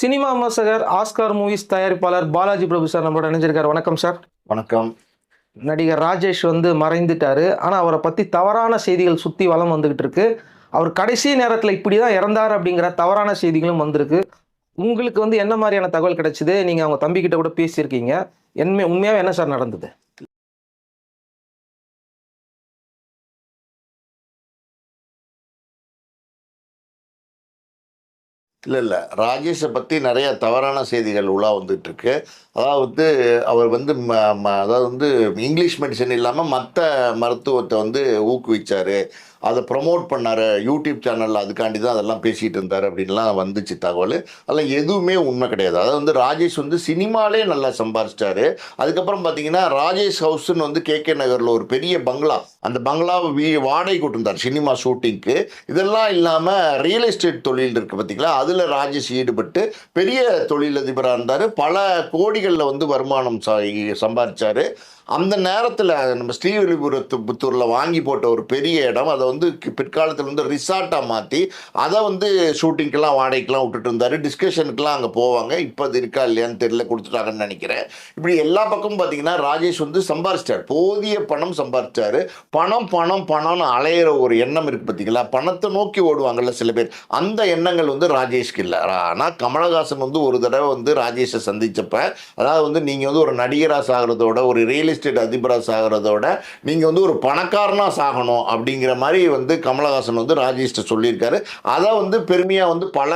Cinema விமர்சகர் Oscar movies தயாரிப்பாளர் பாலாஜி பிரபு sir நம்மளோட இணைஞ்சிருக்காரு. வணக்கம் சார். வணக்கம். நடிகர் ராஜேஷ் வந்து மறைந்துட்டாரு. ஆனால் அவரை பற்றி தவறான செய்திகள் சுற்றி வலம் வந்துகிட்டு இருக்கு. அவர் கடைசி நேரத்தில் இப்படி தான் இறந்தார் அப்படிங்கிற தவறான செய்திகளும் வந்திருக்கு. உங்களுக்கு வந்து என்ன மாதிரியான தகவல் கிடைச்சிது? நீங்கள் அவங்க தம்பிக்கிட்ட கூட பேசியிருக்கீங்க. என்ன உண்மையாகவே என்ன சார் நடந்தது? இல்லை இல்லை ராஜேஷை பற்றி நிறைய தவறான செய்திகள் உலா வந்துட்டுருக்கு. அதாவது அவர் வந்து ம ம- அதாவது வந்து இங்கிலீஷ் மெடிசன் இல்லாமல் மற்ற மருத்துவத்தை வந்து ஊக்குவிச்சார். அதை ப்ரொமோட் பண்ணாரு யூடியூப் சேனலில் அதுக்காண்டி தான் அதெல்லாம் பேசிகிட்டு இருந்தார் அப்படின்லாம் வந்துச்சு தகவல். அதெல்லாம் எதுவுமே உண்மை கிடையாது. அதாவது வந்து ராஜேஷ் வந்து சினிமாலே நல்லா சம்பாரிச்சிட்டாரு. அதுக்கப்புறம் பார்த்தீங்கன்னா ராஜேஷ் ஹவுஸ்னு வந்து கே கே நகரில் ஒரு பெரிய பங்களா. அந்த பங்களாவை வீ வாடகை கொடுத்துருந்தார் சினிமா ஷூட்டிங்க்கு. இதெல்லாம் இல்லாமல் ரியல் எஸ்டேட் தொழில் இருக்குது பார்த்திங்களா அதில் ராஜேஷ் ஈடுபட்டு பெரிய தொழிலதிபராக இருந்தார். பல கோடிகளில் வந்து வருமானம் சா அந்த நேரத்தில் நம்ம ஸ்ரீவில்லிபுரத்து புத்தூரில் வாங்கி போட்ட ஒரு பெரிய இடம் அதை வந்து பிற்காலத்தில் வந்து ரிசார்ட்டாக மாற்றி அதை வந்து ஷூட்டிங்க்கெல்லாம் வாடகைக்கெலாம் விட்டுட்டு இருந்தார். டிஸ்கஷனுக்கெலாம் அங்கே போவாங்க. இப்போ அது இருக்கா இல்லையான்னு தெரியல கொடுத்துட்டாங்கன்னு நினைக்கிறேன். இப்படி எல்லா பக்கமும் பார்த்தீங்கன்னா ராஜேஷ் வந்து சம்பாரிச்சிட்டார். போதிய பணம் சம்பாரிச்சார் பணம் பணம் பணம்னு அலையிற ஒரு எண்ணம் இருக்குது பார்த்தீங்களா பணத்தை நோக்கி ஓடுவாங்கள்ல சில பேர். அந்த எண்ணங்கள் வந்து ராஜேஷ்க்கு இல்லை. ஆனால் கமலஹாசன் வந்து ஒரு தடவை வந்து ராஜேஷை சந்தித்தப்ப அதாவது வந்து நீங்கள் வந்து ஒரு நடிகராக சாகிறதோட ஒரு ரியல் எஸ்டேட் அதிபராக சாகிறதோட நீங்கள் வந்து ஒரு பணக்காரனாக சாகணும் அப்படிங்கிற மாதிரி வந்து கமலஹாசன் வந்து ராஜேஷ்ட சொல்லியிருக்காரு. அதை வந்து பெருமையாக வந்து பல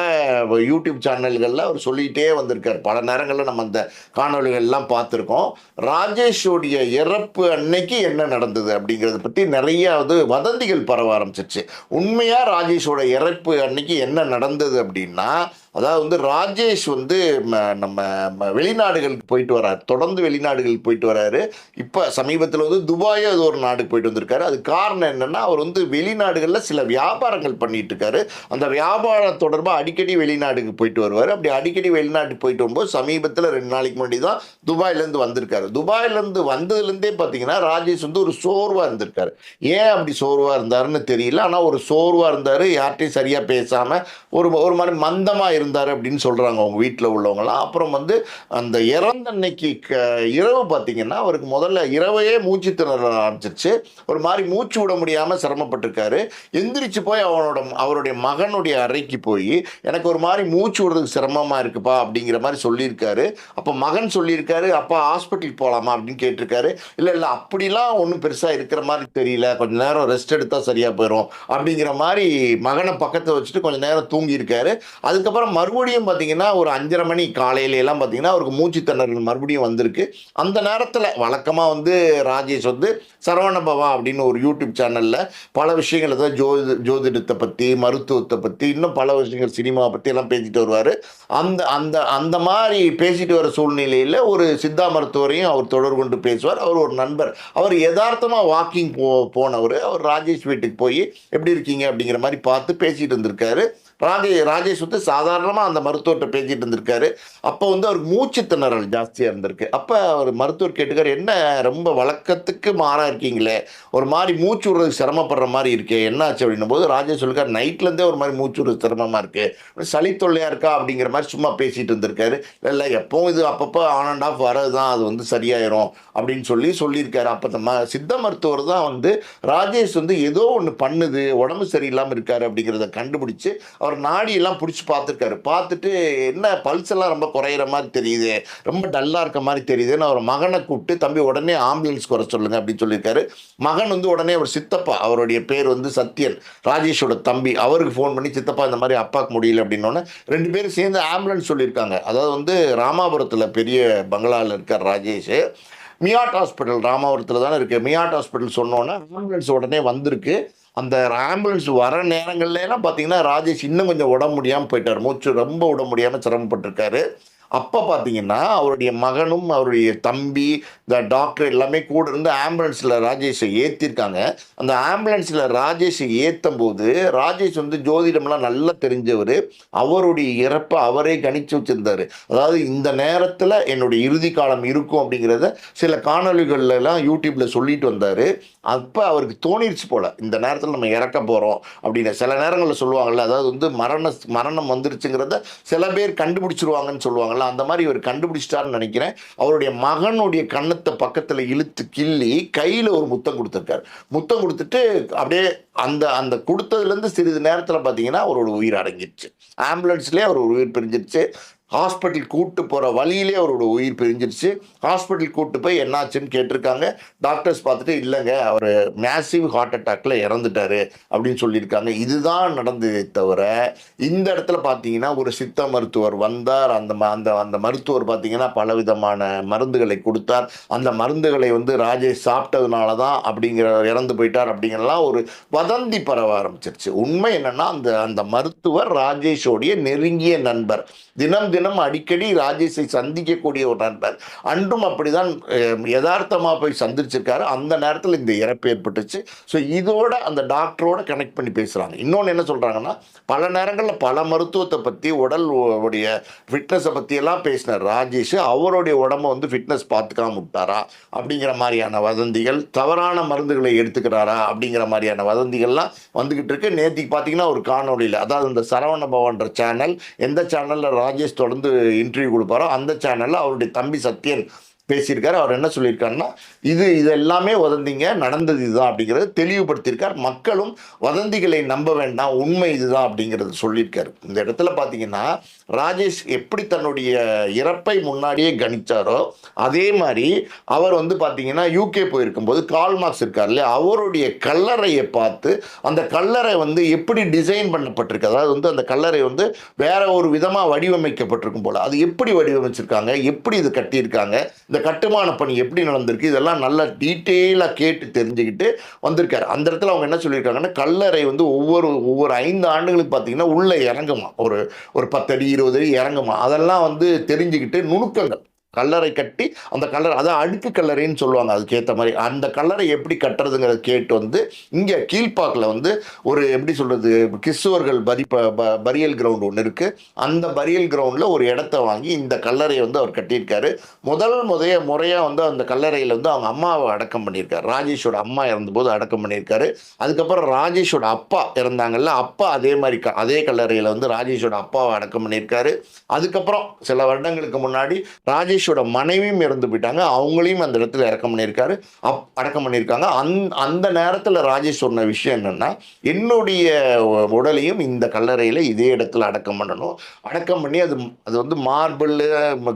யூடியூப் சேனல்களில் அவர் சொல்லிகிட்டே வந்திருக்கார். பல நேரங்களில் நம்ம அந்த காணொலிகள்லாம் பார்த்துருக்கோம். ராஜேஷோடைய இறப்பு அன்னைக்கு என்ன நடந்தது அப்படிங்கிறத பற்றி நிறைய வந்து வதந்திகள் பரவ ஆரம்பிச்சிருச்சு. உண்மையாக ராஜேஷோட இறப்பு அன்னைக்கு என்ன நடந்தது அப்படின்னா அதாவது வந்து ராஜேஷ் வந்து ம- நம்ம ம- வெளிநாடுகளுக்கு போயிட்டு வராரு. தொடர்ந்து வெளிநாடுகளுக்கு போயிட்டு வராரு. இப்போ சமீபத்தில் வந்து துபாயோ ஏதோ ஒரு நாடுக்கு போயிட்டு வந்திருக்காரு. அது காரணம் என்னென்னா அவர் வந்து வெளிநாடுகளில் சில வியாபாரங்கள் பண்ணிட்டு இருக்காரு. அந்த வியாபாரம் தொடர்பாக அடிக்கடி வெளிநாடுக்கு போயிட்டு வருவார். அப்படி அடிக்கடி வெளிநாட்டுக்கு போயிட்டு வரும்போது சமீபத்தில் ரெண்டு நாளைக்கு முன்னாடி தான் துபாயிலேருந்து வந்திருக்காரு. துபாயிலேருந்து வந்ததுலேருந்தே பார்த்தீங்கன்னா ராஜேஷ் வந்து ஒரு சோர்வாக இருந்திருக்காரு. ஏன் அப்படி சோர்வாக இருந்தாருன்னு தெரியல. ஆனால் ஒரு சோர்வாக இருந்தார். யார்கிட்டையும் சரியாக பேசாமல் ஒரு ஒரு மாதிரி மந்தமாக இருந்தார் அப்படின்னு சொல்கிறாங்க அவங்க வீட்டில் உள்ளவங்களாம் அப்புறம் வந்து அந்த இறந்த அன்னைக்கு க இரவு பார்த்தீங்கன்னா அவருக்கு முதல்ல இரவையே மூச்சு திணற ஆரம்பிச்சிருச்சு. ஒரு மாதிரி மூச்சு விட முடியாமல் சிரமப்பட்டிருக்காரு. எந்திரிச்சு போய் அவனோட அவருடைய மகனுடைய அறைக்கு போய் எனக்கு ஒரு மாதிரி மூச்சு விடுறதுக்கு சிரமமாக இருக்குப்பா அப்படிங்கிற மாதிரி சொல்லியிருக்காரு. அப்போ மகன் சொல்லியிருக்காரு அப்பா ஹாஸ்பிட்டல் போகலாமா அப்படின்னு கேட்டிருக்காரு. இல்லை இல்லை அப்படிலாம் ஒன்றும் பெருசாக இருக்கிற மாதிரி தெரியல. கொஞ்சம் நேரம் ரெஸ்ட் எடுத்தால் சரியாக போயிடும் அப்படிங்கிற மாதிரி மகனை பக்கத்தில் வச்சுட்டு கொஞ்சம் நேரம் தூங்கியிருக்காரு. அதுக்கப்புறம் மறுபடியும் பார்த்தீங்கன்னா ஒரு அஞ்சரை மணி காலையிலலாம் பார்த்தீங்கன்னா அவருக்கு மூச்சு திணறல் மறுபடியும் வந்திருக்கு. அந்த நேரத்தில் வழக்கமாக வந்து ராஜேஷ் வந்து சரவண பவா அப்படின்னு ஒரு யூடியூப் சேனலில் பல விஷயங்கள் தான் ஜோதி ஜோதிடத்தை பற்றி மருத்துவத்தை பற்றி இன்னும் பல விஷயங்கள் சினிமாவை பற்றி எல்லாம் பேசிட்டு வருவார். அந்த அந்த அந்த மாதிரி பேசிட்டு வர சூழ்நிலையில் ஒரு சித்தா மருத்துவரையும் அவர் தொடர்பு கொண்டு பேசுவார். அவர் ஒரு நண்பர். அவர் யதார்த்தமாக வாக்கிங் போ போனவர். அவர் ராஜேஷ் வீட்டுக்கு போய் எப்படி இருக்கீங்க? அப்படிங்கிற மாதிரி பார்த்து பேசிகிட்டு இருந்திருக்காரு. ராஜே ராஜேஷ் வந்து சாதாரணமாக அந்த மருத்துவர்கிட்ட பேசிட்டு இருந்திருக்காரு. அப்போ வந்து அவருக்கு மூச்சு திணறல் ஜாஸ்தியாக இருந்திருக்கு. அப்போ அவர் மருத்துவர் கேட்டுக்கார் என்ன ரொம்ப வழக்கத்துக்கு மாறாக இருக்கீங்களே? ஒரு மாதிரி மூச்சு விடுறதுக்கு சிரமப்படுற மாதிரி இருக்கே என்னாச்சு? அப்படின்னும் போது ராஜேஷ் சொல்லிருக்காரு நைட்லேருந்தே ஒரு மாதிரி மூச்சு விடுறது சிரமமாக இருக்குது சளி தொல்லையாக இருக்கா? அப்படிங்கிற மாதிரி சும்மா பேசிகிட்டு இருந்திருக்காரு. இல்லை எப்பவும் இது அப்பப்போ ஆன் அண்ட் ஆஃப் வரது தான் அது வந்து சரியாயிரும். அப்படின்னு சொல்லி சொல்லியிருக்காரு. அப்போ ம சித்த மருத்துவர் தான் வந்து ராஜேஷ் வந்து ஏதோ ஒன்று பண்ணுது உடம்பு சரியில்லாமல் இருக்காரு அப்படிங்கிறத கண்டுபிடிச்சு அவர் அவர் நாடியெல்லாம் பிடிச்சி பார்த்துருக்காரு. பார்த்துட்டு என்ன பல்ஸ் எல்லாம் ரொம்ப குறையிற மாதிரி தெரியுது ரொம்ப டல்லாக இருக்க மாதிரி தெரியுதுன்னு அவர் மகனை கூப்பிட்டு தம்பி உடனே ஆம்புலன்ஸ் குறை சொல்லுங்கள் அப்படின்னு சொல்லியிருக்காரு. மகன் வந்து உடனே அவர் சித்தப்பா அவருடைய பேர் வந்து சத்யன் ராஜேஷோட தம்பி. அவருக்கு ஃபோன் பண்ணி சித்தப்பா இந்த மாதிரி அப்பாவுக்கு முடியல அப்படின்னோடனே ரெண்டு பேரும் சேர்ந்து ஆம்புலன்ஸ் சொல்லியிருக்காங்க. அதாவது வந்து ராமாபுரத்தில் பெரிய பங்களாவில் இருக்கார் ராஜேஷ் மியாட் ஹாஸ்பிட்டல் ராமாபுரத்தில் தானே இருக்குது மியாட் ஹாஸ்பிட்டல் சொன்னோன்னே ஆம்புலன்ஸ் உடனே வந்திருக்கு. அந்த ஆம்புலன்ஸ் வர நேரங்கள்லாம் பார்த்தீங்கன்னா ராஜேஷ் இன்னும் கொஞ்சம் உடம்பு முடியாமல் போயிட்டார். மூச்சு ரொம்ப உட முடியாமல் சிரமப்பட்டிருக்காரு. அப்போ பார்த்தீங்கன்னா அவருடைய மகனும் அவருடைய தம்பி இந்த டாக்டர் எல்லாமே கூட இருந்து ஆம்புலன்ஸில் ராஜேஷை ஏற்றிருக்காங்க அந்த ஆம்புலன்ஸில் ராஜேஷை ஏற்றும் போது ராஜேஷ் வந்து ஜோதிடம்லாம் நல்லா தெரிஞ்சவர். அவருடைய இறப்பை அவரே கணிச்சு வச்சிருந்தாரு. அதாவது இந்த நேரத்தில் என்னுடைய இறுதி காலம் இருக்கும் அப்படிங்கிறத சில காணொலிகள்லாம் யூடியூப்பில் சொல்லிட்டு வந்தார். அப்போ அவருக்கு தோணிருச்சு போல் இந்த நேரத்தில் நம்ம இறக்க போகிறோம் அப்படின்னு. சில நேரங்களில் சொல்லுவாங்கள்ல அதாவது வந்து மரண மரணம் வந்துருச்சுங்கிறத சில பேர் கண்டுபிடிச்சிருவாங்கன்னு சொல்லுவாங்கல்ல அந்த மாதிரி இவர் கண்டுபிடிச்சிட்டாருன்னு நினைக்கிறேன். அவருடைய மகனுடைய கன்னத்தை பக்கத்தில் இழுத்து கிள்ளி கையில் ஒரு முத்தம் கொடுத்துருக்காரு. முத்தம் கொடுத்துட்டு அப்படியே அந்த அந்த கொடுத்ததுலேருந்து சிறிது நேரத்தில் பார்த்தீங்கன்னா அவரோட உயிர் அடங்கிடுச்சு. ஆம்புலன்ஸ்லேயே அவர் உயிர் பிரிஞ்சிருச்சு ஹாஸ்பிட்டல் கூட்டு போகிற வழியிலே அவரோட உயிர் பிரிஞ்சிருச்சு. ஹாஸ்பிட்டல் கூப்பிட்டு போய் என்னாச்சுன்னு கேட்டிருக்காங்க. டாக்டர்ஸ் பார்த்துட்டு இல்லைங்க அவர் மேசிவ் ஹார்ட் அட்டாக்ல இறந்துட்டாரு அப்படின்னு சொல்லியிருக்காங்க. இதுதான் நடந்ததே தவிர இந்த இடத்துல பார்த்தீங்கன்னா ஒரு சித்த மருத்துவர் வந்தார். அந்த ம- அந்த அந்த மருத்துவர் பார்த்தீங்கன்னா பலவிதமான மருந்துகளை கொடுத்தார். அந்த மருந்துகளை வந்து ராஜேஷ் சாப்பிட்டதுனால தான் அப்படிங்கிற இறந்து போயிட்டார் அப்படிங்கிறலாம் ஒரு வதந்தி பரவ ஆரம்பிச்சிருச்சு. உண்மை என்னென்னா அந்த அந்த மருத்துவர் ராஜேஷோடைய நெருங்கிய நண்பர். தினம் தினம் அடிக்கடி ராஜேஷை சந்திக்கக்கூடிய ஒரு நண்பர். அன்றும் அப்படிதான் யதார்த்தமாக போய் சந்திச்சிருக்காரு. அந்த நேரத்தில் இந்த இறப்பு ஏற்பட்டுச்சு. ஸோ இதோட அந்த டாக்டரோட கனெக்ட் பண்ணி பேசுறாங்க. இன்னொன்று என்ன சொல்றாங்கன்னா பல நேரங்களில் பல மருத்துவத்தை பற்றி உடல் உடைய ஃபிட்னஸை பற்றியெல்லாம் பேசினார் ராஜேஷ் அவருடைய உடம்ப வந்து ஃபிட்னஸ் பார்த்துக்காம விட்டாரா? அப்படிங்கிற மாதிரியான வதந்திகள் தவறான மருந்துகளை எடுத்துக்கிறாரா? அப்படிங்கிற மாதிரியான வதந்திகள்லாம் வந்துகிட்டு இருக்கு. நேற்றுக்கு பார்த்தீங்கன்னா ஒரு காணொலியில் அதாவது இந்த சரவண பவன்ற சேனல் எந்த சேனலில் ராஜேஷ் தொடர்ந்து இன்டர்வியூ கொடுப்பாரோ அந்த சேனலில் அவருடைய தம்பி சத்யன் பேசியிருக்காரு. அவர் என்ன சொல்லியிருக்காருன்னா இது இது எல்லாமே வதந்திங்க நடந்தது இதுதான் அப்படிங்கிறத தெளிவுபடுத்தியிருக்கார். மக்களும் வதந்திகளை நம்ப வேண்டாம் உண்மை இதுதான் அப்படிங்கிறது சொல்லியிருக்காரு. இந்த இடத்துல பார்த்தீங்கன்னா ராஜேஷ் எப்படி தன்னுடைய இறப்பை முன்னாடியே கணிச்சாரோ அதே மாதிரி அவர் வந்து பார்த்தீங்கன்னா யூகே போயிருக்கும்போது கால் மார்க்ஸ் இருக்கார் இல்லையா? அவருடைய கல்லறையை பார்த்து அந்த கல்லறை வந்து எப்படி டிசைன் பண்ணப்பட்டிருக்கு? அதாவது வந்து அந்த கல்லறை வந்து வேற ஒரு விதமாக வடிவமைக்கப்பட்டிருக்கும் போல். அது எப்படி வடிவமைச்சிருக்காங்க? எப்படி இது கட்டியிருக்காங்க? இந்த கட்டுமான பணி எப்படி நடந்திருக்கு இதெல்லாம் நல்லா டீட்டெயிலாக கேட்டு தெரிஞ்சுக்கிட்டு வந்திருக்காரு. அந்த இடத்துல அவங்க என்ன சொல்லியிருக்காங்கன்னா கல்லறை வந்து ஒவ்வொரு ஒவ்வொரு ஐந்து ஆண்டுகளுக்கு பார்த்தீங்கன்னா உள்ளே இறங்குமா? ஒரு ஒரு பத்தடி இருபது அடி இறங்குமா? அதெல்லாம் வந்து தெரிஞ்சுக்கிட்டு நுணுக்கங்கள். கல்லறை கட்டி அந்த கல்லறை அதான் அடுக்கு கல்லறைன்னு சொல்லுவாங்க. அதுக்கேற்ற மாதிரி அந்த கல்லறை எப்படி கட்டுறதுங்கிறத கேட்டு வந்து இங்கே கீழ்ப்பாக்கில் வந்து ஒரு எப்படி சொல்கிறது கிறிஸ்துவர்கள் பரி ப பரியல் கிரவுண்ட் ஒன்று இருக்குது அந்த பரியல் கிரவுண்டில் ஒரு இடத்த வாங்கி இந்த கல்லறையை வந்து அவர் கட்டியிருக்காரு. முதல் முதைய முறையாக வந்து அந்த கல்லறையில் வந்து அவங்க அம்மாவை அடக்கம் பண்ணியிருக்காரு. ராஜேஷோட அம்மா இறந்தபோது அடக்கம் பண்ணியிருக்காரு. அதுக்கப்புறம் ராஜேஷோட அப்பா இறந்தாங்கல்ல அப்பா அதே மாதிரி க அதே கல்லறையில் வந்து ராஜேஷோட அப்பாவை அடக்கம் பண்ணியிருக்காரு. அதுக்கப்புறம் சில வருடங்களுக்கு முன்னாடி ராஜேஷ் ராஜேஷோட மனைவியும் இறந்து போயிட்டாங்க. அவங்களையும் அந்த இடத்துல இறக்கம் பண்ணியிருக்காரு. அப் அடக்கம் பண்ணியிருக்காங்க. அந் அந்த நேரத்தில் ராஜேஷ் சொன்ன விஷயம் என்னென்னா என்னுடைய உடலையும் இந்த கல்லறையில் இதே இடத்துல அடக்கம் பண்ணணும். அடக்கம் பண்ணி அது அது வந்து மார்பிள்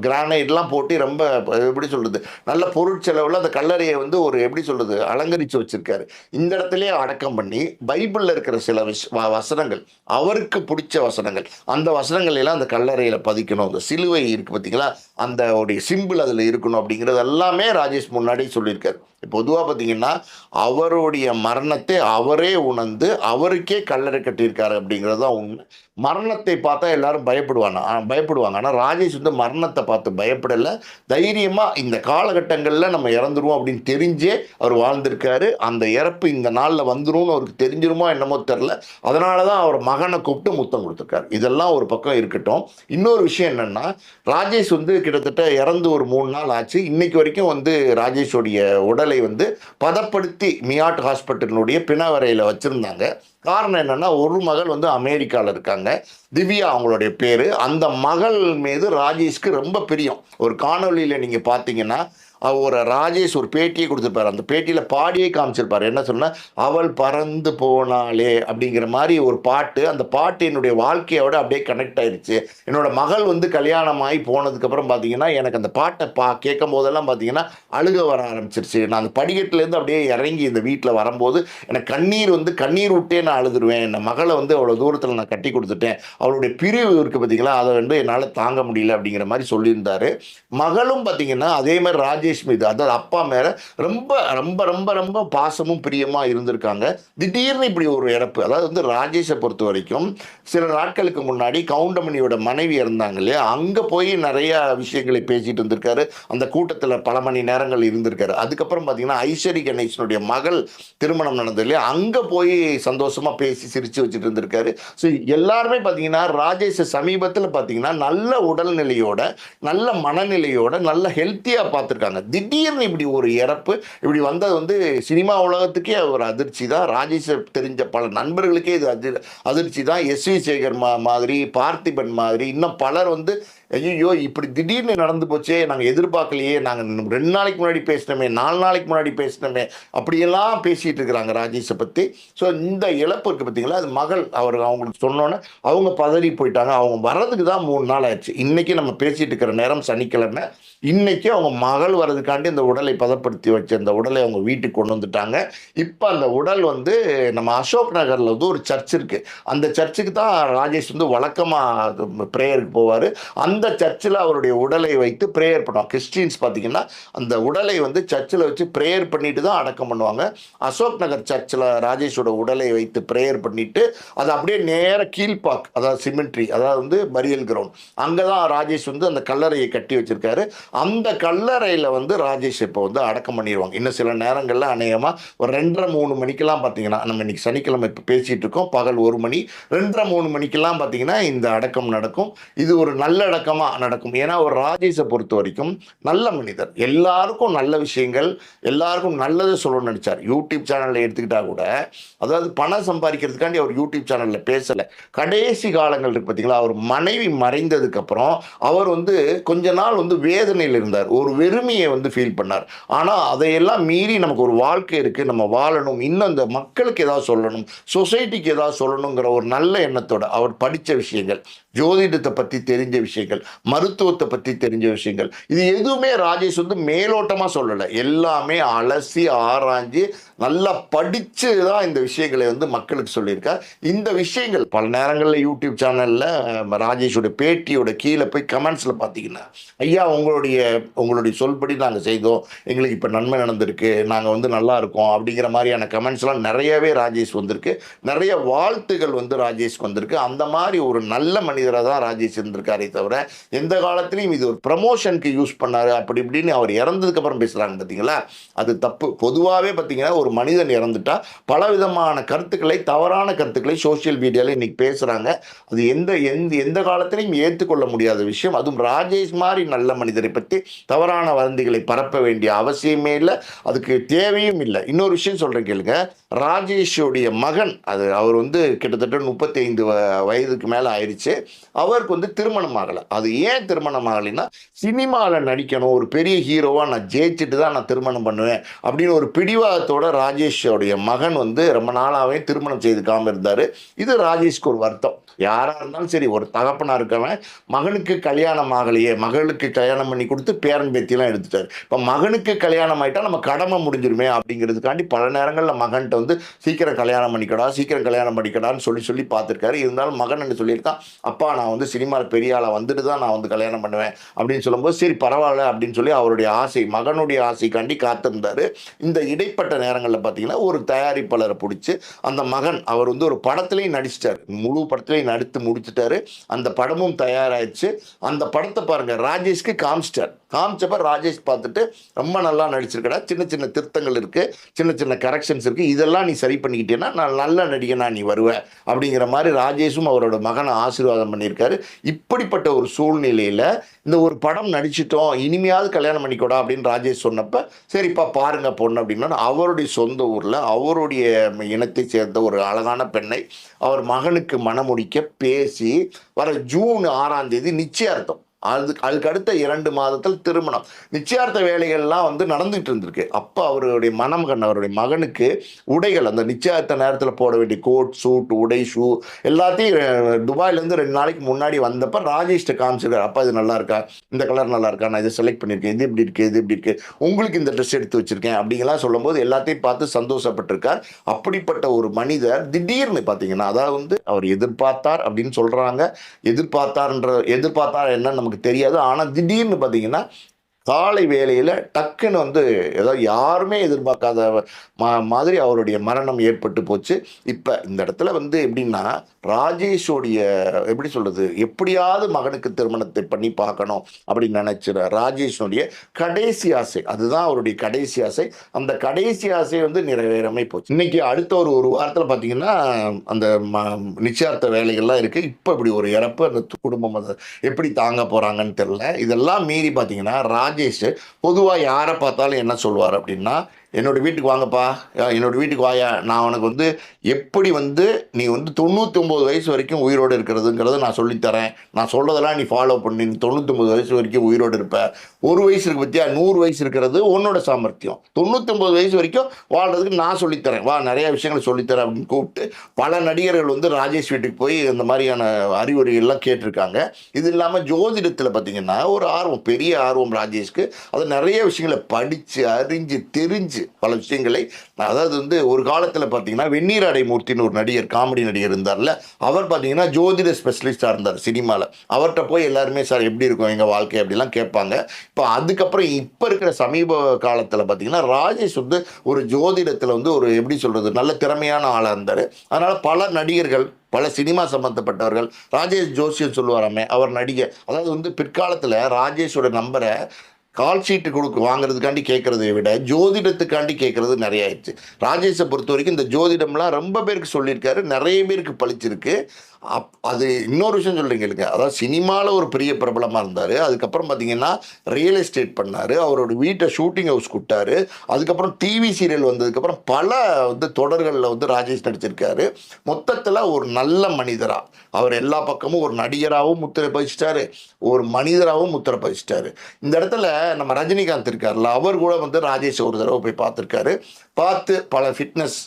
கிரானைட்லாம் போட்டு ரொம்ப எப்படி சொல்கிறது நல்ல பொருட்செலவில் அந்த கல்லறையை வந்து ஒரு எப்படி சொல்கிறது அலங்கரித்து வச்சுருக்காரு. இந்த இடத்துலையே அடக்கம் பண்ணி பைபிளில் இருக்கிற சில விஷ வ- வசனங்கள் அவருக்கு பிடிச்ச வசனங்கள் அந்த வசனங்கள் எல்லாம் அந்த கல்லறையில் பதிக்கணும். அந்த சிலுவை இருக்குது பார்த்தீங்களா அந்த உடைய சிம்பிள் அதில் இருக்கணும் அப்படிங்கிறது எல்லாமே ராஜேஷ் முன்னாடி சொல்லியிருக்காரு. பொதுவாக பார்த்தீங்கன்னா அவருடைய மரணத்தை அவரே உணர்ந்து அவருக்கே கல்லறை கட்டியிருக்காரு அப்படிங்கிறது தான் உண்மை. மரணத்தை பார்த்தா எல்லாரும் பயப்படுவாங்க. பயப்படுவாங்க. ஆனால் ராஜேஷ் வந்து மரணத்தை பார்த்து பயப்படலை. தைரியமாக இந்த காலகட்டங்களில் நம்ம இறந்துருவோம் அப்படின்னு தெரிஞ்சே அவர் வாழ்ந்திருக்காரு. அந்த இறப்பு இந்த நாளில் வந்துரும்னு அவருக்கு தெரிஞ்சிருமோ என்னமோ தெரில அதனால தான் அவர் மகனை கூப்பிட்டு முத்தம் கொடுத்துருக்காரு. இதெல்லாம் ஒரு பக்கம் இருக்கட்டும். இன்னொரு விஷயம் என்னென்னா ராஜேஷ் வந்து கிட்டத்தட்ட இறந்து ஒரு மூணு நாள் ஆச்சு. இன்னைக்கு வரைக்கும் வந்து ராஜேஷோடைய உடல் வந்து பதப்படுத்தி மியாட் ஹாஸ்பிட்டலினுடைய பிணவரையில் வச்சுருந்தாங்க. காரணம் என்னன்னா ஒரு மகள் வந்து அமெரிக்காவில் இருக்காங்க. திவ்யா அவங்களுடைய பேர். அந்த மகள் மீது ராஜேஷ்க்கு ரொம்ப பிரியம். ஒரு காணொலியில் நீங்கள் பார்த்தீங்கன்னா ஒரு ராஜேஷ் ஒரு பேட்டியை கொடுத்துருப்பாரு. அந்த பேட்டியில் பாடியே காமிச்சிருப்பாரு. என்ன சொன்னால் அவள் பறந்து போனாளே அப்படிங்கிற மாதிரி ஒரு பாட்டு. அந்த பாட்டு என்னுடைய வாழ்க்கையோட அப்படியே கனெக்ட் ஆயிடுச்சு என்னோட மகள் வந்து கல்யாணமாகி போனதுக்கப்புறம் பார்த்தீங்கன்னா எனக்கு அந்த பாட்டை பா கேட்கும் போதெல்லாம் பார்த்தீங்கன்னா அழுக வர ஆரம்பிச்சிருச்சு. நான் அந்த படிக்கட்டுலேருந்து அப்படியே இறங்கி இந்த வீட்டில் வரும்போது எனக்கு கண்ணீர் வந்து கண்ணீர் விட்டே நான் அழுதுருவேன். என் மகளை வந்து அவ்வளோ தூரத்தில் நான் கட்டி கொடுத்துட்டேன். அவளுடைய பிரிவு இருக்குது பார்த்தீங்களா அதை வந்து என்னால் தாங்க முடியல அப்படிங்கிற மாதிரி சொல்லியிருந்தாரு. மகளும் பார்த்தீங்கன்னா அதே மாதிரி ராஜேஷ் ராஜேஷ் மீது. அதாவது அப்பா மேல ரொம்ப ரொம்ப ரொம்ப ரொம்ப பாசமும் பிரியமா இருந்திருக்காங்க. திடீர்னு இப்படி ஒரு இறப்பு. அதாவது வந்து ராஜேஷை பொறுத்த வரைக்கும் சில நாட்களுக்கு முன்னாடி கவுண்டமணியோட மனைவி இருந்தாங்க இல்லையா? அங்க போய் நிறைய விஷயங்களை பேசிட்டு இருந்திருக்காரு. அந்த கூட்டத்தில் பல மணி நேரங்கள் இருந்திருக்காரு. அதுக்கப்புறம் பார்த்தீங்கன்னா ஐஸ்வரி கணேசனுடைய மகள் திருமணம் நடந்தது இல்லையா? அங்க போய் சந்தோஷமா பேசி சிரிச்சு வச்சுட்டு இருந்திருக்காரு. ஸோ எல்லாருமே பார்த்தீங்கன்னா ராஜேஷ் சமீபத்தில் பார்த்தீங்கன்னா நல்ல உடல்நிலையோட நல்ல மனநிலையோட நல்ல ஹெல்த்தியாக பார்த்துருக்காங்க. திடீர்னு இப்படி ஒரு இறப்பு இப்படி வந்தது வந்து சினிமா உலகத்துக்கே ஒரு அதிர்ச்சி தான். ராஜேஷ் தெரிஞ்ச பல நண்பர்களுக்கே இது அதிர் அதிர்ச்சி தான். எஸ் வி சேகர் மா மாதிரி பார்த்திபன் மாதிரி இன்னும் பலர் வந்து ஐயோ இப்படி திடீர்னு நடந்து போச்சே நாங்கள் எதிர்பார்க்கலையே நாங்கள் ரெண்டு நாளைக்கு முன்னாடி பேசினோமே நாலு நாளைக்கு முன்னாடி பேசினோமே அப்படியெல்லாம் பேசிகிட்டு இருக்கிறாங்க ராஜேஷை பற்றி ஸோ இந்த இழப்பு இருக்குது பார்த்தீங்களா அது மகள் அவர் அவங்களுக்கு சொன்னோன்னே அவங்க பதறி போயிட்டாங்க. அவங்க வர்றதுக்கு தான் மூணு நாள் ஆயிடுச்சு இன்றைக்கி நம்ம பேசிகிட்டு இருக்கிற நேரம் சனிக்கிழமை. இன்றைக்கி அவங்க மகள் வர்றதுக்காண்டி இந்த உடலை பதப்படுத்தி வச்ச அந்த உடலை அவங்க வீட்டுக்கு கொண்டு வந்துட்டாங்க. இப்போ அந்த உடல் வந்து நம்ம அசோக் நகரில் வந்து ஒரு சர்ச் இருக்குது அந்த சர்ச்சுக்கு தான் ராஜேஷ் வந்து வழக்கமாக ப்ரேயருக்கு போவார். அந்த அந்த சர்ச்சில் அவருடைய உடலை வைத்து ப்ரேயர் பண்ணுவாங்க. கிறிஸ்டின்ஸ் பார்த்தீங்கன்னா அந்த உடலை வந்து சர்ச்சில் வச்சு ப்ரேயர் பண்ணிட்டு தான் அடக்கம் பண்ணுவாங்க. அசோக் நகர் சர்ச்சில் ராஜேஷோட உடலை வைத்து ப்ரேயர் பண்ணிட்டு அது அப்படியே நேராக கீழ்பாக் அதாவது சிமெண்ட்ரி அதாவது வந்து மரியல் கிரவுண்ட் அங்கே தான் ராஜேஷ் வந்து அந்த கல்லறையை கட்டி வச்சிருக்காரு. அந்த கல்லறையில் வந்து ராஜேஷ் இப்போ வந்து அடக்கம் பண்ணிடுவாங்க இன்னும் சில நேரங்களில் அநேகமாக ஒரு ரெண்டரை மூணு மணிக்கெல்லாம் பார்த்தீங்கன்னா நம்ம இன்னைக்கு சனிக்கிழமை இப்போ பேசிகிட்டு இருக்கோம். பகல் ஒரு மணி ரெண்டரை மூணு மணிக்கெல்லாம் பார்த்தீங்கன்னா இந்த அடக்கம் நடக்கும். இது ஒரு வழக்கமாக நடக்கும். ஏன்னா ஒரு ராஜேஷை பொறுத்த வரைக்கும் நல்ல மனிதர். எல்லாருக்கும் நல்ல விஷயங்கள் எல்லாருக்கும் நல்லது சொல்லணும்னு நினச்சார். யூடியூப் சேனலில் எடுத்துக்கிட்டா கூட அதாவது பணம் சம்பாதிக்கிறதுக்காண்டி அவர் யூடியூப் சேனலில் பேசலை. கடைசி காலங்கள் இருக்கு பார்த்தீங்களா அவர் மனைவி மறைந்ததுக்கப்புறம் அவர் வந்து கொஞ்ச நாள் வந்து வேதனையில் இருந்தார். ஒரு வெறுமையை வந்து ஃபீல் பண்ணார். ஆனால் அதையெல்லாம் மீறி நமக்கு ஒரு வாழ்க்கை இருக்குது நம்ம வாழணும். இன்னும் இந்த மக்களுக்கு ஏதாவது சொல்லணும். சொசைட்டிக்கு ஏதாவது சொல்லணுங்கிற ஒரு நல்ல எண்ணத்தோட அவர் படித்த விஷயங்கள் ஜோதிடத்தை பற்றி தெரிஞ்ச விஷயங்கள் மருத்துவத்தை பற்றி தெரிஞ்ச விஷயங்கள். இது எதுவுமே ராஜேஷ் வந்து மேலோட்டமாக சொல்லலை. எல்லாமே அலசி ஆராய்ஞ்சு நல்லா படித்து தான் இந்த விஷயங்களை வந்து மக்களுக்கு சொல்லியிருக்கார். இந்த விஷயங்கள் பல நேரங்களில் யூடியூப் சேனலில் ராஜேஷோட பேட்டியோட கீழே போய் கமெண்ட்ஸில் பார்த்தீங்கன்னா ஐயா உங்களுடைய உங்களுடைய சொல்படி நாங்கள் செய்தோம். எங்களுக்கு இப்போ நன்மை நடந்திருக்கு. நாங்கள் வந்து நல்லா இருக்கோம் அப்படிங்கிற மாதிரியான கமெண்ட்ஸ்லாம் நிறையவே ராஜேஷ் வந்திருக்கு. நிறைய வாழ்த்துகள் வந்து ராஜேஷ்க்கு வந்திருக்கு. அந்த மாதிரி ஒரு நல்ல மனிதராக தான் ராஜேஷ் இருந்திருக்காரே தவிர எந்த காலத்துலையும் இது ஒரு ப்ரமோஷனுக்கு யூஸ் பண்ணாரு. அப்படி இப்படின்னு அவர் இறந்ததுக்கு அப்புறம் பேசுகிறாங்க பார்த்தீங்களா அது தப்பு. பொதுவாகவே பார்த்தீங்கன்னா ஒரு மனிதன் இறந்துட்டா பல விதமான கருத்துக்களை தவறான கருத்துக்களை சோஷியல் மீடியாவில் இன்னைக்கு பேசுகிறாங்க அது எந்த எந்த எந்த காலத்திலையும் ஏற்றுக்கொள்ள முடியாத விஷயம். அதுவும் ராஜேஷ் மாதிரி நல்ல மனிதரை பற்றி தவறான வதந்திகளை பரப்ப வேண்டிய அவசியமே இல்லை. அதுக்கு தேவையும் இல்லை. இன்னொரு விஷயம் சொல்கிறேன் கேளுங்க. ராஜேஷோடைய மகன் அது அவர் வந்து கிட்டத்தட்ட முப்பத்தி ஐந்து வயதுக்கு மேலே ஆயிடுச்சு அவருக்கு வந்து திருமணம் ஆகலை. அது ஏன் திருமணம் ஆகலைன்னா சினிமாவில் நடிக்கணும் ஒரு பெரிய ஹீரோவாக நான் ஜெயிச்சுட்டு தான் நான் திருமணம் பண்ணுவேன் அப்படின்னு ஒரு பிடிவாதத்தோட ராஜேஷோடைய மகன் வந்து ரொம்ப நாளாகவே திருமணம் செய்துக்காமல் இருந்தார். இது ராஜேஷ்க்கு ஒரு வருத்தம். யாராக இருந்தாலும் சரி ஒரு தகப்பனாக இருக்கவன் மகனுக்கு கல்யாணம் ஆகலையே மகளுக்கு கல்யாணம் பண்ணி கொடுத்து பேரன் பேத்தியெல்லாம் எடுத்துட்டார். இப்போ மகனுக்கு கல்யாணம் ஆயிட்டா நம்ம கடமை முடிஞ்சிருமே அப்படிங்கிறதுக்காண்டி பல நேரங்களில் மகன்கிட்ட வந்து சீக்கிரம் கல்யாணம் பண்ணிக்கடா சீக்கிரம் கல்யாணம் பண்ணிக்கடான்னு சொல்லி சொல்லி பார்த்துருக்காரு. இருந்தாலும் மகன் என்ன சொல்லியிருக்கான் அப்பா நான் வந்து சினிமாவில் பெரிய ஆளாக வந்துட்டு தான் நான் வந்து கல்யாணம் பண்ணுவேன் அப்படின்னு சொல்லும்போது சரி பரவாயில்ல அப்படின்னு சொல்லி அவருடைய ஆசை மகனுடைய ஆசைக்காண்டி காத்திருந்தார். இந்த இடைப்பட்ட நேரங்களில் பார்த்தீங்கன்னா ஒரு தயாரிப்பாளரை பிடிச்சி அந்த மகன் அவர் வந்து ஒரு படத்துலேயும் நடிச்சிட்டார். முழு படத்துலேயும் நடித்து முடிச்சிட்டாரு. அந்த படமும் தயாராகிடுச்சு அந்த படத்தை பாருங்கள் ராஜேஷ்க்கு காமிச்சிட்டார். காமிச்சப்ப ராஜேஷ் பார்த்துட்டு ரொம்ப நல்லா நடிச்சிருக்கடா சின்ன சின்ன திருத்தங்கள் இருக்குது சின்ன சின்ன கரெக்ஷன்ஸ் இருக்குது இதெல்லாம் நீ சரி பண்ணிக்கிட்டேன்னா நான் நல்ல நடிகனா நீ வருவ அப்படிங்கிற மாதிரி ராஜேஷும் அவரோட மகனை ஆசீர்வாதம் பண்ணியிருக்காரு. இப்படிப்பட்ட ஒரு சூழ்நிலையில் இந்த ஒரு படம் நடிச்சிட்டோம் இனிமையாவது கல்யாணம் பண்ணிக்கூடா அப்படின்னு ராஜேஷ் சொன்னப்போ சரிப்பா பாருங்க பொண்ணு அப்படின்னா அவருடைய சொந்த ஊரில் அவருடைய இனத்தை சேர்ந்த ஒரு அழகான பெண்ணை அவர் மகனுக்கு மணமுடிக்க பேசி வர ஜூன் ஆறாம் தேதி நிச்சயார்த்தம். அது அதுக்கு அடுத்த இரண்டு மாதத்தில் திருமணம். நிச்சயார்த்த வேலைகள்லாம் வந்து நடந்துகிட்டு இருந்திருக்கு. அப்போ அவருடைய மணமகன் அவருடைய மகனுக்கு உடைகள் அந்த நிச்சயார்த்த நேரத்தில் போட வேண்டிய கோட் சூட் உடை ஷூ எல்லாத்தையும் துபாயிலேருந்து ரெண்டு நாளைக்கு முன்னாடி வந்தப்போ ராஜேஷ்ட காமிச்சிருக்காரு. அப்பா இது நல்லா இருக்கா? இந்த கலர் நல்லா இருக்கா? நான் இதை செலக்ட் பண்ணியிருக்கேன். இது இப்படி இருக்குது இது இப்படி இருக்குது உங்களுக்கு இந்த ட்ரெஸ் எடுத்து வச்சிருக்கேன் அப்படிங்கலாம் சொல்லும்போது எல்லாத்தையும் பார்த்து சந்தோஷப்பட்டிருக்கார். அப்படிப்பட்ட ஒரு மனிதர் திடீர்னு பார்த்தீங்கன்னா அதாவது வந்து அவர் எதிர்பார்த்தார் அப்படின்னு சொல்கிறாங்க எதிர்பார்த்தார்ன்ற எதிர்பார்த்தார் என்னன்னு நமக்கு தெரியாது. ஆனால் திடீர்னு பார்த்தீங்கன்னா காலை வேலையில் டக்குன்னு வந்து ஏதோ யாருமே எதிர்பார்க்காத மா மாதிரி அவருடைய மரணம் ஏற்பட்டு போச்சு. இப்போ இந்த இடத்துல வந்து எப்படின்னா ராஜேஷோடைய எப்படி சொல்கிறது எப்படியாவது மகனுக்கு திருமணத்தை பண்ணி பார்க்கணும் அப்படின்னு நினச்சிட ராஜேஷனுடைய கடைசி ஆசை. அதுதான் அவருடைய கடைசி ஆசை. அந்த கடைசி ஆசை வந்து நிறைவேறாமை போச்சு. இன்னைக்கு அடுத்த ஒரு ஒரு வாரத்தில் பார்த்தீங்கன்னா அந்த ம- நிச்சயார்த்த வேலைகள்லாம் இருக்குது இப்போ இப்படி ஒரு இறப்பு அந்த குடும்பம் எப்படி தாங்க போகிறாங்கன்னு தெரில இதெல்லாம் மீறி பார்த்தீங்கன்னா ராஜ் ராஜேஷ் பொதுவாக யாரை பார்த்தாலும் என்ன சொல்வார் அப்படின்னா என்னோடய வீட்டுக்கு வாங்கப்பா. என்னோடய வீட்டுக்கு வாயா. நான் உனக்கு வந்து எப்படி வந்து நீ வந்து தொண்ணூற்றி ஒம்பது வயசு வரைக்கும் உயிரோடு இருக்கிறதுங்கிறத நான் சொல்லித்தரேன் நான் சொல்கிறதெல்லாம் நீ ஃபாலோ பண்ணி. நீ தொண்ணூத்தொம்பது வயசு வரைக்கும் உயிரோடு இருப்ப. ஒரு வயசு இருக்கு பற்றியா நூறு வயசு இருக்கிறது உன்னோட சாமர்த்தியம். தொண்ணூத்தொம்பது வயசு வரைக்கும் வாழ்றதுக்கு நான் சொல்லித்தரேன் வா நிறையா விஷயங்களை சொல்லித்தரேன் அப்படின்னு கூப்பிட்டு பல நடிகர்கள் வந்து ராஜேஷ் வீட்டுக்கு போய் இந்த மாதிரியான அறிவுரைகள்லாம் கேட்டிருக்காங்க. இது இல்லாமல் ஜோதிடத்தில் பார்த்தீங்கன்னா ஒரு ஆர்வம் பெரிய ஆர்வம் ராஜேஷ்க்கு. அது நிறைய விஷயங்களை படித்து அறிஞ்சு தெரிஞ்சு பல விஷயங்களை அதாவது வந்து ஒரு காலத்தில் பார்த்தீங்கன்னா வெந்நீராடை மூர்த்தின்னு ஒரு நடிகர் காமெடி நடிகர் இருந்தார்ல அவர் பார்த்தீங்கன்னா ஜோதிட ஸ்பெஷலிஸ்டாக இருந்தார் சினிமாவில் அவர்கிட்ட போய் எல்லாருமே சார் எப்படி இருக்கும் எங்கள் வாழ்க்கை? அப்படிலாம் கேட்பாங்க. இப்போ அதுக்கப்புறம் இப்போ இருக்கிற சமீப காலத்தில் பார்த்தீங்கன்னா ராஜேஷ் வந்து ஒரு ஜோதிடத்தில் வந்து ஒரு எப்படி சொல்கிறது நல்ல திறமையான ஆளாக இருந்தார். அதனால் பல நடிகர்கள் பல சினிமா சம்மந்தப்பட்டவர்கள் ராஜேஷ் ஜோஷியம் சொல்லுவாராமே அவர் நடிகை அதாவது வந்து பிற்காலத்தில் ராஜேஷோட நம்பரை கால் ஷீட்டு கொடுக்க வாங்குறதுக்காண்டி கேட்குறதை விட ஜோதிடத்துக்காண்டி கேட்குறது நிறைய ஆயிடுச்சு. ராஜேஷை பொறுத்த வரைக்கும் இந்த ஜோதிடம்லாம் ரொம்ப பேருக்கு சொல்லியிருக்காரு நிறைய பேருக்கு பழிச்சிருக்கு. அப் அது இன்னொரு விஷயம் சொல்றீங்களுக்கு அதாவது சினிமாவில் ஒரு பெரிய பிரபலமாக இருந்தார். அதுக்கப்புறம் பார்த்தீங்கன்னா ரியல் எஸ்டேட் பண்ணார். அவரோட வீட்டை ஷூட்டிங் ஹவுஸ் கொடுத்தாரு அதுக்கப்புறம் டிவி சீரியல் வந்ததுக்கப்புறம் பல வந்து தொடர்களில் வந்து ராஜேஷ் நடிச்சிருக்காரு. மொத்தத்தில் ஒரு நல்ல மனிதராக அவர் எல்லா பக்கமும் ஒரு நடிகராகவும் முத்திரை பதிச்சிட்டாரு. ஒரு மனிதராகவும் முத்திரை பதிச்சிட்டாரு. இந்த இடத்துல நம்ம ரஜினிகாந்த் இருக்கார்ல அவர் கூட வந்து ராஜேஷ் ஒரு தடவை போய் பார்த்துருக்காரு. பார்த்து பல ஃபிட்னஸ்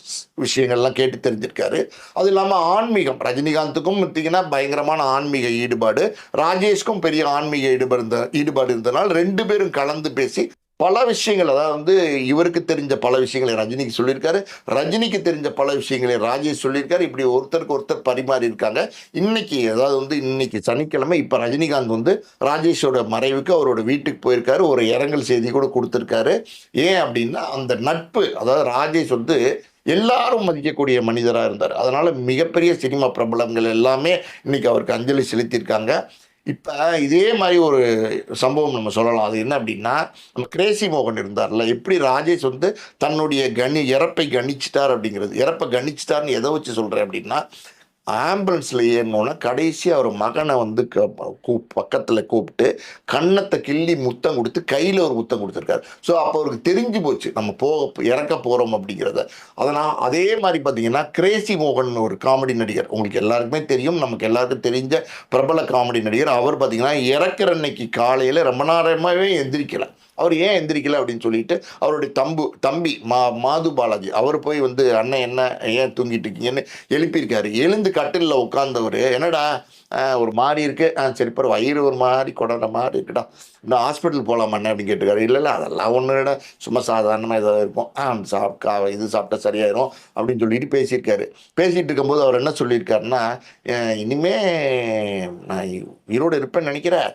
விஷயங்கள்லாம் கேட்டு தெரிஞ்சிருக்காரு. அது இல்லாமல் ஆன்மீகம் ரஜினிகாந்துக்கும் பார்த்தீங்கன்னா பயங்கரமான ஆன்மீக ஈடுபாடு. ராஜேஷ்க்கும் பெரிய ஆன்மீக ஈடுபாடு இருந்த ஈடுபாடு இருந்தனால் ரெண்டு பேரும் கலந்து பேசி பல விஷயங்கள் அதாவது வந்து இவருக்கு தெரிஞ்ச பல விஷயங்களை ரஜினிக்கு சொல்லியிருக்காரு. ரஜினிக்கு தெரிஞ்ச பல விஷயங்களை ராஜேஷ் சொல்லியிருக்காரு. இப்படி ஒருத்தருக்கு ஒருத்தர் பரிமாறி இருக்காங்க. இன்னைக்கு அதாவது வந்து இன்னைக்கு சனிக்கிழமை இப்போ ரஜினிகாந்த் வந்து ராஜேஷோட மறைவுக்கு அவரோட வீட்டுக்கு போயிருக்காரு. ஒரு இரங்கல் செய்தி கூட கொடுத்துருக்காரு. ஏன் அப்படின்னா அந்த நட்பு அதாவது ராஜேஷ் வந்து எல்லாரும் மதிக்கக்கூடிய மனிதராக இருந்தார். அதனால் மிகப்பெரிய சினிமா பிரபலங்கள் எல்லாமே இன்னைக்கு அவருக்கு அஞ்சலி செலுத்தியிருக்காங்க. இப்போ இதே மாதிரி ஒரு சம்பவம் நம்ம சொல்லலாம். அது என்ன அப்படின்னா நம்ம கிரேசி மோகன் இருந்தார்ல எப்படி ராஜேஷ் வந்து தன்னுடைய கணி இறப்பை கணிச்சிட்டார் அப்படிங்கிறது இறப்பை கணிச்சிட்டார்னு எதை வச்சு சொல்கிறேன் அப்படின்னா ஆம்புலன்ஸில் ஏறினோன்னா கடைசி அவர் மகனை வந்து க கூ பக்கத்தில் கூப்பிட்டு கன்னத்தை கிள்ளி முத்தம் கொடுத்து கையில் ஒரு முத்தம் கொடுத்துருக்காரு. ஸோ அப்போ அவருக்கு தெரிஞ்சு போச்சு. நம்ம போக இறக்க போகிறோம் அப்படிங்கிறத. அதனால் அதே மாதிரி பார்த்தீங்கன்னா கிரேசி மோகன் ஒரு காமெடி நடிகர். உங்களுக்கு எல்லாருக்குமே தெரியும். நமக்கு எல்லாருக்கும் தெரிஞ்ச பிரபல காமெடி நடிகர். அவர் பார்த்தீங்கன்னா இறக்குற அன்னைக்கு காலையில் ரொம்ப நேரமாகவே எந்திரிக்கலை. அவர் ஏன் எந்திரிக்கல அப்படின்னு சொல்லிட்டு அவருடைய தம்பு தம்பி மா மாது பாலாஜி அவர் போய் வந்து அண்ணன் என்ன ஏன் தூங்கிட்டு இருக்கீங்கன்னு? எழுப்பியிருக்காரு. எழுந்து கட்டிலில் உட்காந்தவர் என்னடா ஒரு மாதிரி இருக்கு. ஆ சரி பாரு வயிறு ஒரு மாதிரி கொடற மாதிரி இருக்குடா. இன்னும் ஹாஸ்பிட்டல் போகலாம் அப்படின்னு கேட்டிருக்காரு. இல்லை இல்லை அதெல்லாம் ஒன்றும் சும்மா சாதாரணமாக ஏதாவது இருக்கும் ஆ சாப்பிட்டா இது சாப்பிட்டா சரியாயிரும் அப்படின்னு சொல்லிட்டு பேசியிருக்காரு. பேசிகிட்டு இருக்கும்போது அவர் என்ன சொல்லியிருக்காருன்னா இனிமே நான் உயிரோடு இருப்பேன்னு நினைக்கிறேன்.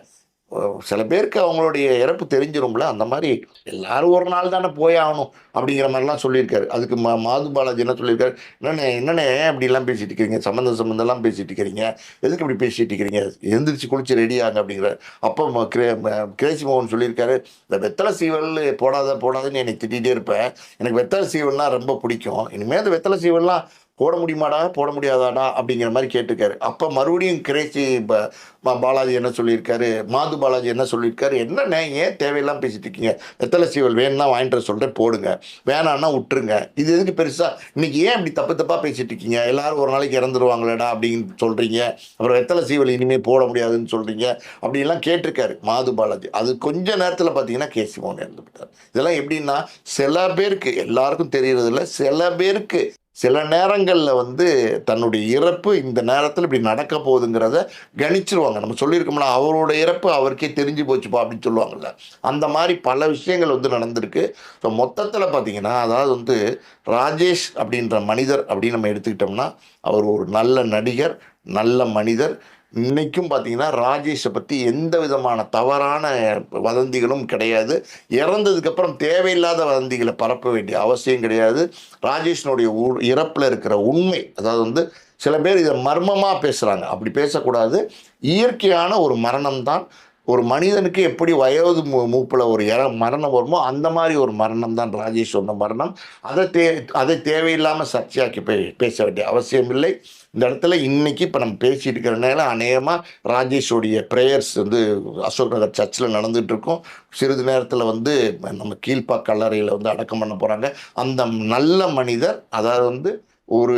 சில பேருக்கு அவங்களுடைய இறப்பு தெரிஞ்சிரும்ல அந்த மாதிரி எல்லாரும் ஒரு நாள் தானே போய் ஆகணும் அப்படிங்கிற மாதிரிலாம் சொல்லியிருக்காரு. அதுக்கு மா மாது பாலாஜி என்ன சொல்லியிருக்காரு? என்னண்ணே என்னண்ணே அப்படிலாம் பேசிட்டு இருக்கிறீங்க சம்மந்தம் சம்மந்தம்லாம் பேசிட்டு இருக்கிறீங்க எதுக்கு இப்படி பேசிட்டு இருக்கிறீங்க? எந்திரிச்சு குளிச்சு ரெடி ஆகுங்க அப்படிங்கிற அப்போ ம- கிரே கிரேசி மோகன் சொல்லியிருக்காரு இந்த வெத்தலை சீவல் போடாத போடாதுன்னு என்னை திட்டிகிட்டே இருப்பேன். எனக்கு வெத்தலை சீவல்லாம் ரொம்ப பிடிக்கும். இனிமேல் அந்த வெத்தலை சீவல்லாம் போட முடியுமாடா? போட முடியாதாடா? அப்படிங்கிற மாதிரி கேட்டிருக்காரு. அப்போ மறுபடியும் கிரேசி ப- பாலாஜி என்ன சொல்லியிருக்காரு? மாது பாலாஜி என்ன சொல்லியிருக்காரு? என்னண்ணே ஏன் தேவையெல்லாம் பேசிட்டு இருக்கீங்க? வெத்தலை சீவல் வேணும்னா வாங்கிட்டு வர சொல்கிறேன் போடுங்க. வேணான்னா விட்டுருங்க இது எதுக்கு பெருசாக இன்றைக்கி ஏன் இப்படி தப்பு தப்பாக பேசிட்டு இருக்கீங்க? எல்லோரும் ஒரு நாளைக்கு இறந்துருவாங்களேடா அப்படின்னு சொல்கிறீங்க அப்புறம் வெத்தலை சீவல் இனிமேல் போட முடியாதுன்னு சொல்கிறீங்க அப்படிலாம் கேட்டிருக்காரு மாது பாலாஜி. அது கொஞ்ச நேரத்தில் பார்த்தீங்கன்னா கேசி மோகன் இறந்து இதெல்லாம் எப்படின்னா சில பேருக்கு எல்லாருக்கும் தெரியறதில்ல சில பேருக்கு சில நேரங்களில் வந்து தன்னுடைய இறப்பு இந்த நேரத்தில் இப்படி நடக்க போகுதுங்கிறத கணிச்சிருவாங்க. நம்ம சொல்லியிருக்கோம்ல அவரோட இறப்பு அவருக்கே தெரிஞ்சு போச்சுப்பா அப்படின்னு சொல்லுவாங்கல்ல. அந்த மாதிரி பல விஷயங்கள் வந்து நடந்திருக்கு. ஸோ மொத்தத்தில் பார்த்தீங்கன்னா அதாவது வந்து ராஜேஷ் அப்படின்ற மனிதர் அப்படின்னு நம்ம எடுத்துக்கிட்டோம்னா அவர் ஒரு நல்ல நடிகர் நல்ல மனிதர் இன்னைக்கும் பார்த்தீங்கன்னா ராஜேஷை பற்றி எந்த விதமான தவறான வதந்திகளும் கிடையாது. இறந்ததுக்கப்புறம் தேவையில்லாத வதந்திகளை பரப்ப வேண்டிய அவசியம் கிடையாது. ராஜேஷனுடைய உ- இறப்பில் இருக்கிற உண்மை அதாவது வந்து சில பேர் இதை மர்மமாக பேசுகிறாங்க அப்படி பேசக்கூடாது. இயற்கையான ஒரு மரணம் தான் ஒரு மனிதனுக்கு எப்படி வயது மூ மூப்பில் ஒரு இற மரணம் வருமோ அந்த மாதிரி ஒரு மரணம் தான் ராஜேஷ் சொன்ன மரணம். அதை தே அதை தேவையில்லாமல் சர்ச்சையாக்கி பே பேச வேண்டிய அவசியம் இல்லை இந்த இடத்துல இன்னைக்கு இப்போ நம்ம பேசிட்டு இருக்கிற நேரம் அநேகமாக ராஜேஷோடைய ப்ரேயர்ஸ் வந்து அசோக் நகர் சர்ச்சில் நடந்துகிட்டு இருக்கோம். சிறிது நேரத்தில் வந்து நம்ம கீழ்ப்பா கல்லறையில் வந்து அடக்கம் பண்ண போகிறாங்க அந்த நல்ல மனிதர் அதாவது வந்து ஒரு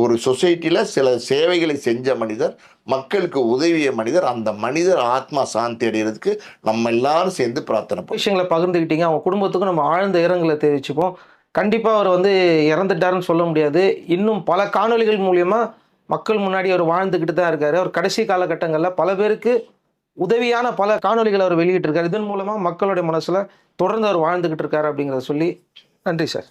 ஒரு சொசைட்டியில் சில சேவைகளை செஞ்ச மனிதர் மக்களுக்கு உதவிய மனிதர் அந்த மனிதர் ஆத்மா சாந்தி அடைகிறதுக்கு நம்ம எல்லாரும் சேர்ந்து பிரார்த்தனை விஷயங்களை பகிர்ந்துக்கிட்டீங்க அவங்க குடும்பத்துக்கும் நம்ம ஆழ்ந்த இரங்கலை தெரிவிச்சுப்போம். கண்டிப்பாக அவர் வந்து இறந்துட்டாருன்னு சொல்ல முடியாது. இன்னும் பல காணொளிகள் மூலியமாக மக்கள் முன்னாடி அவர் வாழ்ந்துக்கிட்டு தான் இருக்காரு. அவர் கடைசி காலகட்டங்களில் பல பேருக்கு உதவியான பல காணொலிகளை அவர் வெளியிட்டிருக்காரு. இதன் மூலமாக மக்களுடைய மனசில் தொடர்ந்து அவர் வாழ்ந்துக்கிட்டு இருக்காரு அப்படிங்கிறத சொல்லி நன்றி சார்.